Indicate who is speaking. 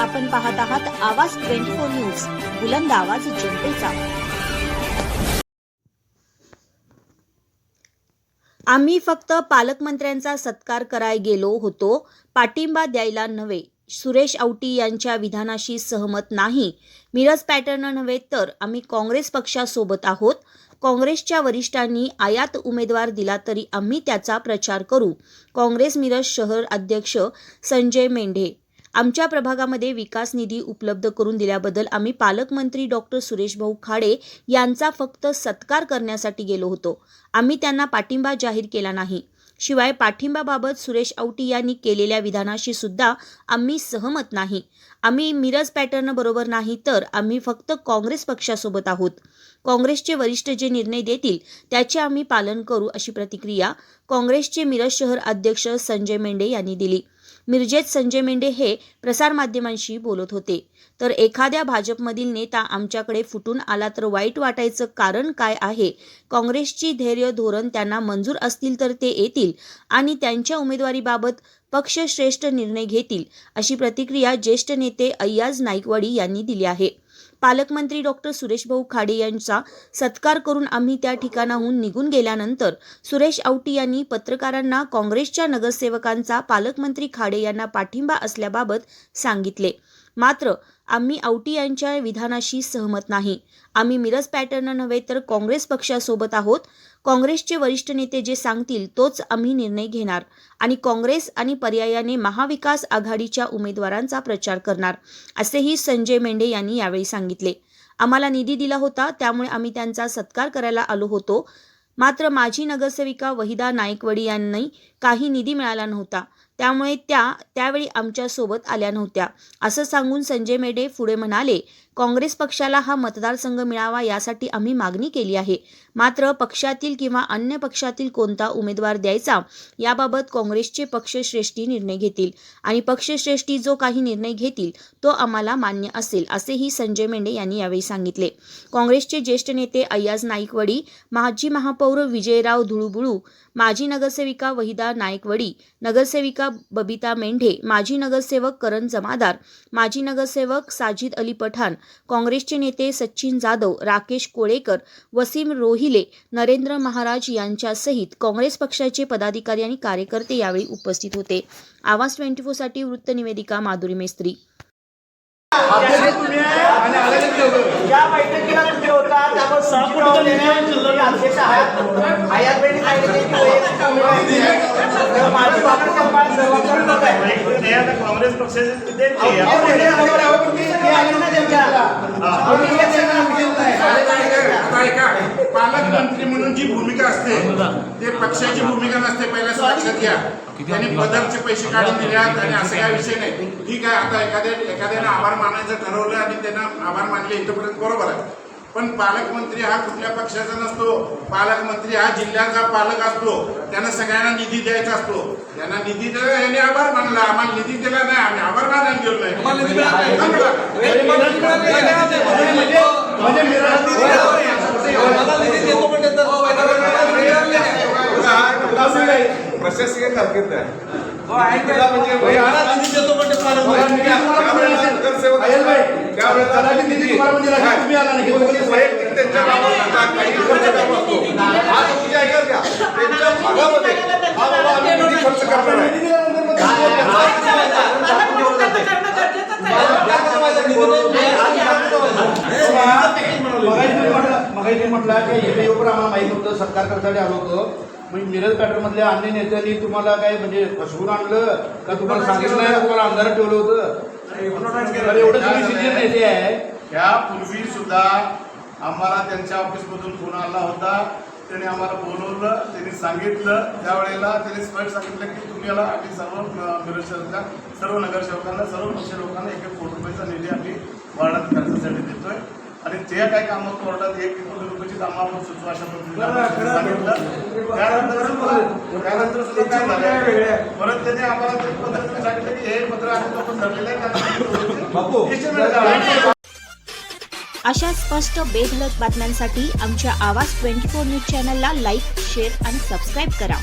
Speaker 1: आपण पाहत आहात आवाज ट्वेंटी फोर न्यूज बुलंद आवाज जनतेचा. आम्ही फक्त पालकमंत्र्यांचा सत्कार कराय गेलो होतो पाठिंबा द्यायला नव्हे. सुरेश औटी यांच्या विधानाशी सहमत नाही. मिरज पॅटर्न नव्हे तर आम्ही काँग्रेस पक्षासोबत आहोत. काँग्रेसच्या वरिष्ठांनी आयात उमेदवार दिला तरी आम्ही त्याचा प्रचार करू. काँग्रेस मिरज शहर अध्यक्ष संजय मेंढे आमच्या प्रभागामध्ये विकास निधी उपलब्ध करून दिल्याबद्दल आम्ही पालकमंत्री डॉक्टर सुरेशभाऊ खाडे यांचा फक्त सत्कार करण्यासाठी गेलो होतो. आम्ही त्यांना पाठिंबा जाहीर केला नाही. शिवाय पाठिंबाबाबत सुरेश औटी यांनी केलेल्या विधानाशी सुद्धा आम्ही सहमत नाही. आम्ही मिरज पॅटर्न बरोबर नाही तर आम्ही फक्त काँग्रेस पक्षासोबत आहोत. काँग्रेसचे वरिष्ठ जे निर्णय देतील त्याचे आम्ही पालन करू अशी प्रतिक्रिया काँग्रेसचे मिरज शहर अध्यक्ष संजय मेंढे यांनी दिली. मिरजेत संजय मेंढे हे प्रसारमाध्यमांशी बोलत होते. तर एखाद्या भाजपमधील नेता आमच्याकडे फुटून आला तर वाईट वाटायचं कारण काय आहे? काँग्रेसची धैर्य धोरण त्यांना मंजूर असतील तर ते येतील आणि त्यांच्या उमेदवारीबाबत पक्षश्रेष्ठ निर्णय घेतील अशी प्रतिक्रिया ज्येष्ठ नेते अय्याज नाईकवाडी यांनी दिली आहे. पालकमंत्री डॉक्टर सुरेशभाऊ खाडे यांचा सत्कार करून आम्ही त्या ठिकाणाहून निघून गेल्यानंतर सुरेश औटी यांनी पत्रकारांना काँग्रेसच्या नगरसेवकांचा पालकमंत्री खाडे यांना पाठिंबा असल्याबाबत सांगितले. मात्र आम्ही औटी यांच्या विधानाशी सहमत नाही. आम्ही मिरज पॅटर्न नव्हे तर काँग्रेस पक्षासोबत आहोत. काँग्रेसचे वरिष्ठ नेते जे सांगतील तोच आम्ही निर्णय घेणार आणि काँग्रेस आणि पर्यायाने महाविकास आघाडीच्या उमेदवारांचा प्रचार करणार असेही संजय मेंढे यांनी यावेळी सांगितले. आम्हाला निधी दिला होता त्यामुळे आम्ही त्यांचा सत्कार करायला आलो होतो. मात्र माजी नगरसेविका वहिदा नायकवडी यांनी काही निधी मिळाला नव्हता. त्यामुळे त्या त्यावेळी आमच्यासोबत आल्या नव्हत्या. असं सांगून संजय मेढे पुढे म्हणाले काँग्रेस पक्षाला हा मतदारसंघ मिळावा यासाठी आम्ही मागणी केली आहे. मात्र पक्षातील किंवा अन्य पक्षातील कोणता उमेदवार द्यायचा याबाबत काँग्रेसचे पक्षश्रेष्ठी निर्णय घेतील आणि पक्षश्रेष्ठी जो काही निर्णय घेतील तो आम्हाला मान्य असेल असेही संजय मेंढे यांनी यावेळी सांगितले. काँग्रेसचे ज्येष्ठ नेते अय्याज नाईकवडी माजी महापौर विजयराव धुळुबुळू माजी नगरसेविका वहिदा नाईकवडी नगरसेविका बबिता मेंढे माजी नगरसेवक करण जमादार माजी नगरसेवक साजिद अली पठाण काँग्रेसचे नेते सचिन जाधव राकेश कोळेकर वसीम रोहिले नरेंद्र महाराज यांच्यासहित काँग्रेस पक्षाचे पदाधिकारी आणि कार्यकर्ते यावेळी उपस्थित होते. आवाज ट्वेंटी फोरसाठी वृत्तनिवेदिका माधुरी मेस्त्री.
Speaker 2: ज्या बैठकीला तुम्ही होता त्यावर माझी बाबा कपाळ सर्वांकडे मत आहे
Speaker 3: ते आता काँग्रेस पक्षाचे
Speaker 4: ऐका पालकमंत्री म्हणून जी भूमिका असते ते पक्षाची भूमिका नसते पहिल्या लक्षात घ्या त्यांनी पदरचे पैसे काढून दिल्यात आणि असं काय विषय नाही ठीक आहे आता एखाद्या एखाद्याने आभार मानायचं ठरवलं आणि त्यांना आभार मानले इथपर्यंत बरोबर आहे पण पालकमंत्री हा कुठल्या पक्षाचा नसतो. पालकमंत्री हा जिल्ह्याचा पालक असतो. त्यांना सगळ्यांना निधी द्यायचा असतो. त्यांना निधी दिला यांनी आभार मानला. आम्हाला निधी दिला नाही आम्ही आभार मानायला गेलो नाही.
Speaker 2: म्हणजे
Speaker 5: प्रशासकीय कारकीर्द आहे.
Speaker 2: तलाठी निधी तुम्हाला म्हणजे लागला, तुम्ही आला नाही.
Speaker 5: वैयक्तिक त्यांच्या नावाचा काही खर्च करत असतो आज तुम्ही ऐकाल का त्यांच्या भागामध्ये हा बाबा आम्ही निधी खर्च करणार आहे
Speaker 2: निधी दिल्यानंतर मग मगाशी तुम्ही म्हटलं- की आम्हाला माहीत होतं सत्कार करण्यासाठी आलो होतो म्हणजे मिरज पॅटर्न मधल्या अन्य नेत्यांनी तुम्हाला काय म्हणजे फसवून आणलं का तुम्हाला सांगितलं तुम्हाला अंधारात ठेवलं होतं एवढं तुम्ही सिनियर नेते आहे.
Speaker 3: सुद्धा आम्हाला त्यांच्या ऑफिसमधून फोन आला होता. त्यांनी आम्हाला बोलवलं त्यांनी सांगितलं. त्यावेळेला त्यांनी स्पष्ट सांगितलं की तुम्ही याला आम्ही सर्व नगरसेवका सर्व नगरसेवकांना सर्व पक्ष लोकांना एक एक कोटी रुपयाचा निधी आणि जे काही कामं कोर्टात एक एक कोटी रुपयाची कामं आपण सुचवा अशा पद्धतीने आपण सांगितलं. त्यानंतर सुद्धा- त्यानंतर सुद्धा काय झालं परत त्यांनी आम्हाला ते पत्र सांगितलं की हे पत्र आम्ही आपण धरलेलं आहे.
Speaker 1: अशा स्पष्ट बेधडक बातम्यांसाठी आमच्या आवाज ट्वेंटी फोर न्यूज चॅनलला लाईक शेअर आणि सबस्क्राईब करा.